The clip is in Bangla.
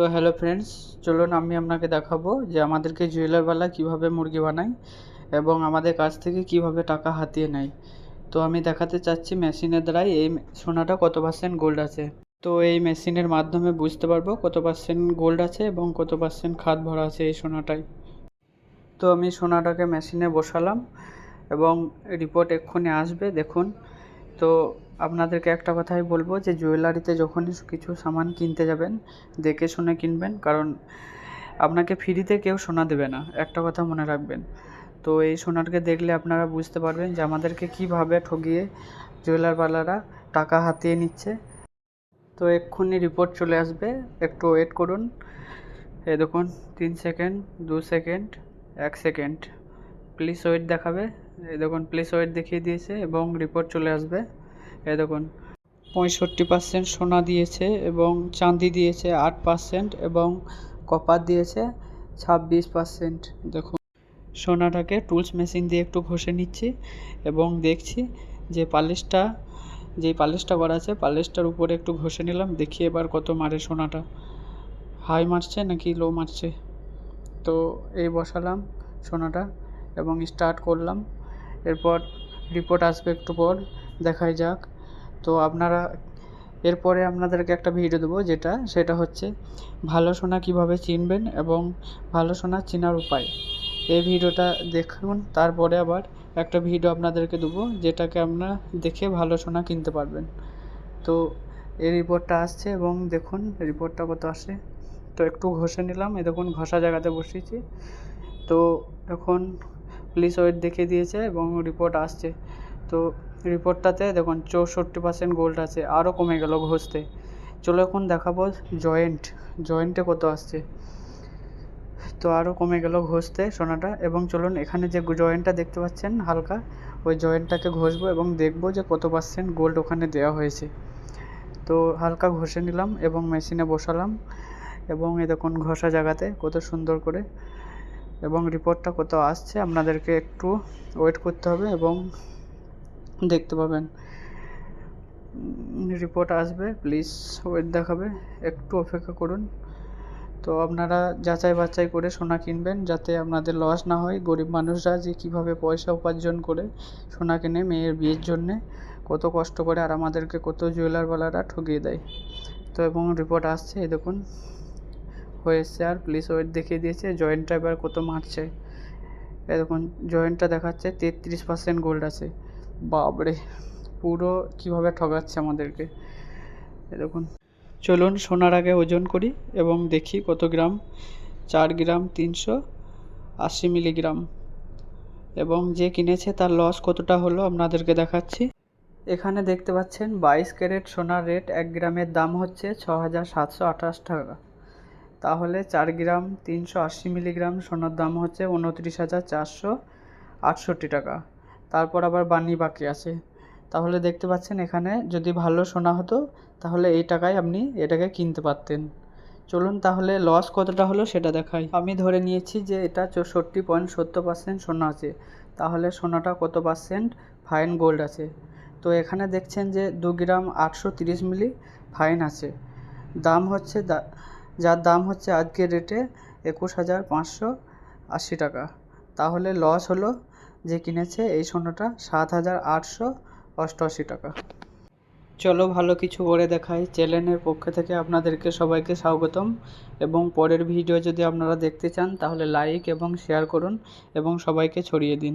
তো হ্যালো ফ্রেন্ডস চলুন আমি আপনাকে দেখাবো যে আমাদেরকে জুয়েলারওয়ালা কীভাবে মুরগি বানায় এবং আমাদের কাছ থেকে কীভাবে টাকা হাতিয়ে নেয়। তো আমি দেখাতে চাচ্ছি মেশিনের দ্বারাই এই সোনাটা কত পার্সেন্ট গোল্ড আছে। তো এই মেশিনের মাধ্যমে বুঝতে পারব কত পার্সেন্ট গোল্ড আছে এবং কত পার্সেন্ট খাদ ভরা আছে এই সোনাটায়। তো আমি সোনাটাকে মেশিনে বসালাম এবং রিপোর্ট এক্ষুনি আসবে, দেখুন। তো আপনাদেরকে একটা কথাই বলব যে জুয়েলারিতে যখনই কিছু সামান কিনতে যাবেন, দেখে শুনে কিনবেন, কারণ আপনাকে ফ্রিতে কেউ সোনা দেবে না। একটা কথা মনে রাখবেন। তো এই সোনারকে দেখলে আপনারা বুঝতে পারবেন যে আমাদেরকে কীভাবে ঠগিয়ে জুয়েলারওয়ালারা টাকা হাতিয়ে নিচ্ছে। তো এক্ষুনি রিপোর্ট চলে আসবে। একটু ওয়েট করুন। এই দেখুন, তিন সেকেন্ড দু সেকেন্ড এক সেকেন্ড প্লিজ ওয়েট দেখাবে। এই দেখুন প্লিজ ওয়েট দেখিয়ে দিয়েছে এবং রিপোর্ট চলে আসবে। এই দেখুন, পঁয়ষট্টি পার্সেন্ট সোনা দিয়েছে এবং চাঁদি দিয়েছে আট পার্সেন্ট এবং কপার দিয়েছে ছাব্বিশ পার্সেন্ট দেখুন, সোনাটাকে টুলস মেশিন দিয়ে একটু ঘষে নিচ্ছি এবং দেখছি যে পালিশটা যেই পালিশটা করা আছে, পালিশটার উপরে একটু ঘষে নিলাম, দেখি এবার কত মারে সোনাটা। হাই মারছে নাকি লো মারছে? তো এই বসালাম সোনাটা এবং স্টার্ট করলাম। এরপর রিপোর্ট আসবে একটু পর, দেখাই যাক। তো আপনারা, এরপরে আপনাদেরকে একটা ভিডিও দেবো যেটা, সেটা হচ্ছে ভালো সোনা কীভাবে চিনবেন এবং ভালো সোনা চেনার উপায়। এই ভিডিওটা দেখুন, তারপরে আবার একটা ভিডিও আপনাদেরকে দেবো যেটাকে আপনারা দেখে ভালো সোনা কিনতে পারবেন। তো এই রিপোর্টটা আসছে এবং দেখুন রিপোর্টটা কত আসে। তো একটু ঘষে নিলাম এ দেখুন, ঘষা জায়গাতে বসিয়েছি। তো এখন পুলিশ ওয়েট দেখিয়ে দিয়েছে এবং রিপোর্ট আসছে। তো রিপোর্টটাতে দেখুন চৌষট্টি পার্সেন্ট গোল্ড আছে, আরও কমে গেল ঘষতে। চলো এখন দেখাবো জয়েন্ট জয়েন্টে কত আসছে। তো আরও কমে গেল ঘষতে সোনাটা, এবং চলুন এখানে যে জয়েন্টটা দেখতে পাচ্ছেন হালকা, ওই জয়েন্টটাকে ঘষবো এবং দেখব যে কত পার্সেন্ট গোল্ড ওখানে দেওয়া হয়েছে। তো হালকা ঘষে নিলাম এবং মেশিনে বসালাম, এবং এ দেখুন ঘষা জায়গাতে কত সুন্দর করে, এবং রিপোর্টটা কত আসছে, আপনাদেরকে একটু ওয়েট করতে হবে, এবং দেখতে পাবেন। রিপোর্ট আসবে প্লিজ ওয়েট দেখাবে, একটু অপেক্ষা করুন। তো আপনারা যাচাই বাছাই করে সোনা কিনবেন, যাতে আপনাদের লস না হয়। গরিব মানুষরা যে কীভাবে পয়সা উপার্জন করে সোনা কেনে মেয়ের বিয়ের জন্যে, কত কষ্ট করে আর আমাদেরকে কত জুয়েলারওয়ালারা ঠকিয়ে দেয়। তো এবং রিপোর্ট আসছে, এই দেখুন। হয়ে এসছে আর প্লিজ ওয়েট দেখিয়ে দিয়েছে জয়েন্টটা এবার কত মারছে। দেখুন জয়েন্টটা দেখাচ্ছে, তেত্রিশ পার্সেন্ট গোল্ড আছে। বাপরে, পুরো কীভাবে ঠকাচ্ছে আমাদেরকে। দেখুন। চলুন সোনার আগে ওজন করি এবং দেখি কত গ্রাম। চার গ্রাম তিনশো আশি মিলিগ্রাম। এবং যে কিনেছে তার লস কতটা হলো আপনাদেরকে দেখাচ্ছি। এখানে দেখতে পাচ্ছেন বাইশ ক্যারেট সোনার রেট, এক গ্রামের দাম হচ্ছে ছ হাজার সাতশো আঠাশ টাকা। তাহলে চার গ্রাম তিনশো আশি মিলিগ্রাম, সোনার দাম হচ্ছে উনত্রিশ হাজার চারশো আটষট্টি টাকা। তারপর আবার বানি বাকি আছে। তাহলে দেখতে পাচ্ছেন এখানে যদি ভালো সোনা হতো, তাহলে এই টাকায় আপনি এটাকে কিনতে পারতেন। চলুন তাহলে লস কতটা হলো সেটা দেখাই। আমি ধরে নিয়েছি যে এটা চৌষট্টি পয়েন্ট সত্তর পার্সেন্ট সোনা আছে। তাহলে সোনাটা কত পার্সেন্ট ফাইন গোল্ড আছে। তো এখানে দেখছেন যে দু গ্রাম আটশো তিরিশ মিলি ফাইন আছে। দাম হচ্ছে যার দাম হচ্ছে আজকের রেটে একুশ হাজার পাঁচশো আশি টাকা। তাহলে লস হলো যে কিনেছে এই সোনাটা সাত হাজার আটশো অষ্টআশি টাকা। চলো ভালো কিছু করে দেখাই। চ্যানেলের পক্ষ থেকে আপনাদেরকে সবাইকে স্বাগতম। এবং পরের ভিডিও যদি আপনারা দেখতে চান, তাহলে লাইক এবং শেয়ার করুন এবং সবাইকে ছড়িয়ে দিন।